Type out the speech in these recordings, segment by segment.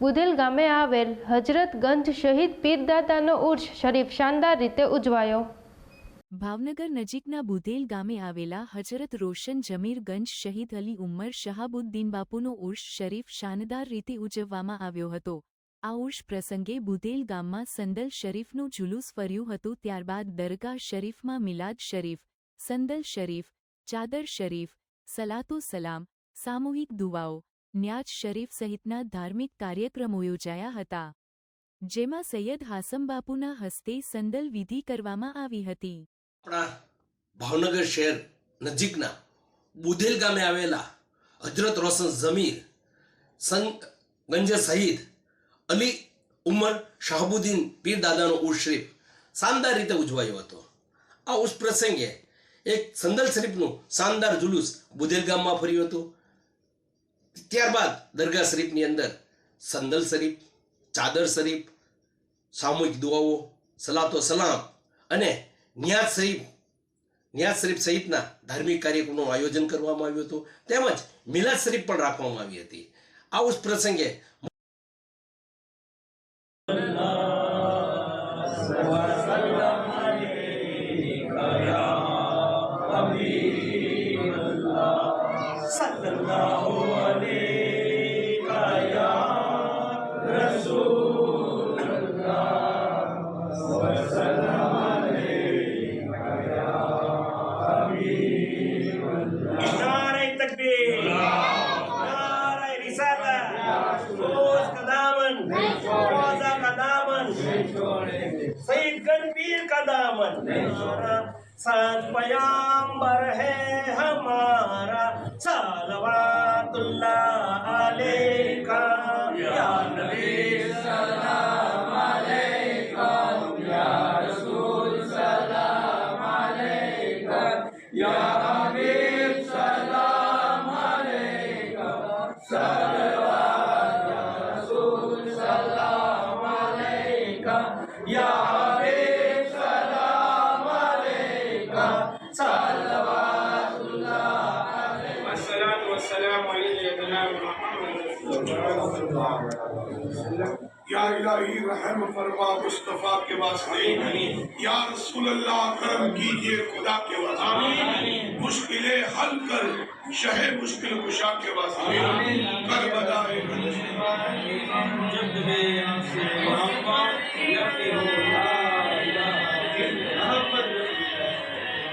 બુધેલ ગામે આવેલ હજરતગંજ શહીદ પીરદાદાનો ઉર્ષ શરીફ શાનદાર રીતે ઉજવાયો. ભાવનગર નજીકના બુધેલ ગામે આવેલા હજરત રોશન જમીરગંજ શહીદ અલી ઉમર શહાબુદ્દીન બાપુનો ઉર્ષ શરીફ શાનદાર રીતે ઉજવવામાં આવ્યો હતો. આ ઉર્ષ પ્રસંગે બુધેલ ગામમાં સંદલ શરીફનું જુલુસ ફર્યું હતું, ત્યારબાદ દરગાહ શરીફમાં મિલાદ શરીફ, સંદલ શરીફ, ચાદર શરીફ, સલાતો સલામ, સામૂહિક દુવાઓ ન્યાજ શરીફ સહિતના ધાર્મિક કાર્યક્રમો યોજાયા હતા, જેમાં સૈયદ હાસમબાપુના હસ્તે સંદલ વિધિ કરવામાં આવી હતી. આપણા ભાવનગર શહેર નજીકના બુધેલ ગામે આવેલા હજરત રોશન જમીર સંત ગંજ સહિત અલી ઉમર શાહબુદ્દીન પીર દાદાનો ઉર્ષ શાનદાર રીતે ઉજવાયો હતો. આ ઉર્ષ પ્રસંગે એક સંદલ શરીફનું શાનદાર જુલુસ બુધેલ ગામમાં ફર્યું હતું. ત્યારબાદ દરગાહ શરીફની અંદર સંદલ શરીફ, ચાદર શરીફ, સામૂહિક દુઆઓ, સલાતો સલામ અને નિયાઝ શરીફ નિયાઝ શરીફ સહિતના ધાર્મિક કાર્યક્રમનું આયોજન કરવામાં આવ્યું હતું. તેમજ મિલાદ શરીફ પણ રાખવામાં આવી હતી. આ ઉસ પ્રસંગે गणपीर का दामन साथ पयाम्बर है हमारा सलवातुल्लाह अलैका السلام یا الہی رحم فرما مصطفیٰ کے واسطے یا رسول اللہ کرم کیجیے خدا کے واسطے مشکلیں حل کر، شہ مشکل کشا کے واسطے کر بدائے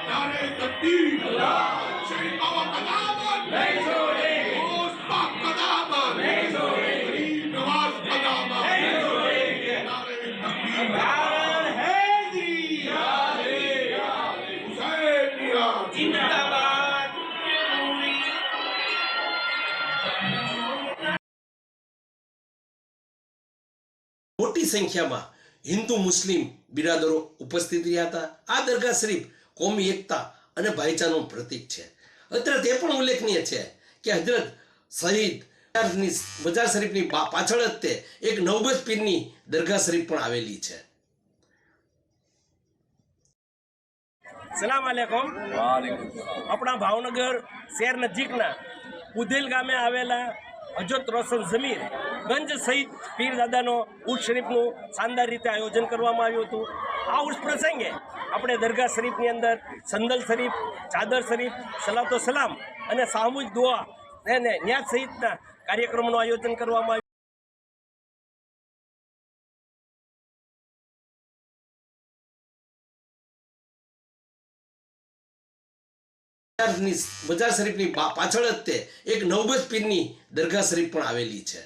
نارے بے اللہ મોટી સંખ્યામાં હિન્દુ મુસ્લિમ બિરાદરો ઉપસ્થિત રહ્યા હતા. આ દરગાહ શરીફ કોમી એકતા અને ભાઈચારાનું પ્રતીક છે. અત્યારે તે પણ ઉલ્લેખનીય છે કે હજરત શહીદની મજાર શરીફની પાછળ જ તે એક નવબત પીરની દરગાહ શરીફ પણ આવેલી છે. સલામ. આલેકુમ આપણા ભાવનગર શહેર નજીકના ઉધેલ ગામે આવેલા હજરત રોશન જમીર ગંજ સહિત પીર દાદાનો ઉર્ષ શરીફનું શાનદાર રીતે આયોજન કરવામાં આવ્યું હતું. આ ઉર્ષ પ્રસંગે આપણે દરગાહ શરીફની અંદર સંદલ શરીફ, ચાદર શરીફ, સલાતો સલામ અને સામૂહિક દુઆ અને ન્યાજ સહિતના કાર્યક્રમનું આયોજન કરવામાં આવ્યું. ની મજાર શરીફની પાછળ જ તે એક નવબત પીરની દરગાહ શરીફ પણ આવેલી છે.